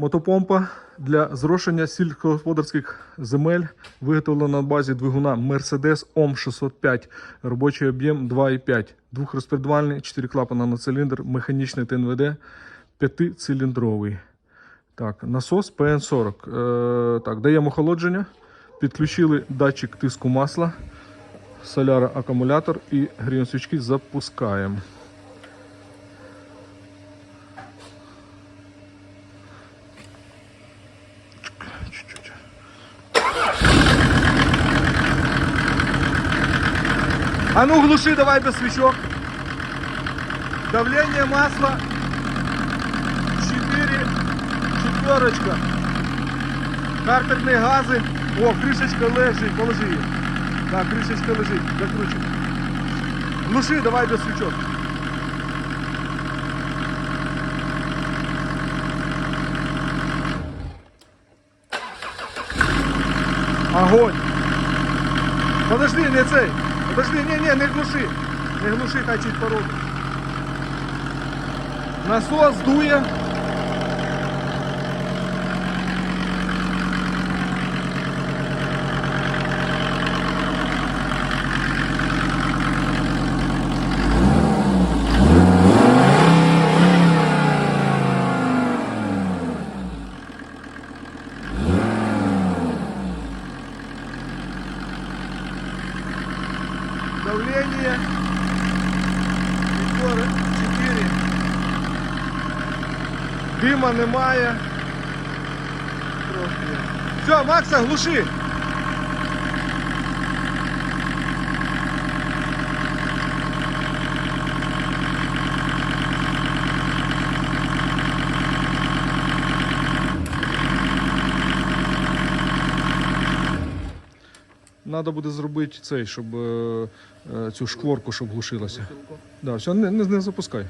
Мотопомпа для зрошення сільськогосподарських земель виготовлена на базі двигуна Mercedes OM 605, робочий об'єм 2,5, двохрозпредвальний, 4 клапана на циліндр, механічний ТНВД, п'ятициліндровий. Так, насос ПН40. Е, так, даємо охолодження, підключили датчик тиску масла, соляра акумулятор і гріємо свічки запускаємо. А ну глуши давай без свечок. Давление масла 4 четверочка. Картерные газы. О, крышечка лежит, положи ее. Да, крышечка лежит, закручивай. Глуши давай без свечок. Огонь! Подожди, не цей! Подожди, не, не, не глуши! Не глуши, хай чуть. Насос дує. Давление. 4. Дима немає. Все, Макса, глуши. Надо буде зробити цей, щоб е, е, цю шкворку, щоб глушилася. Да, все, не, не, не запускай.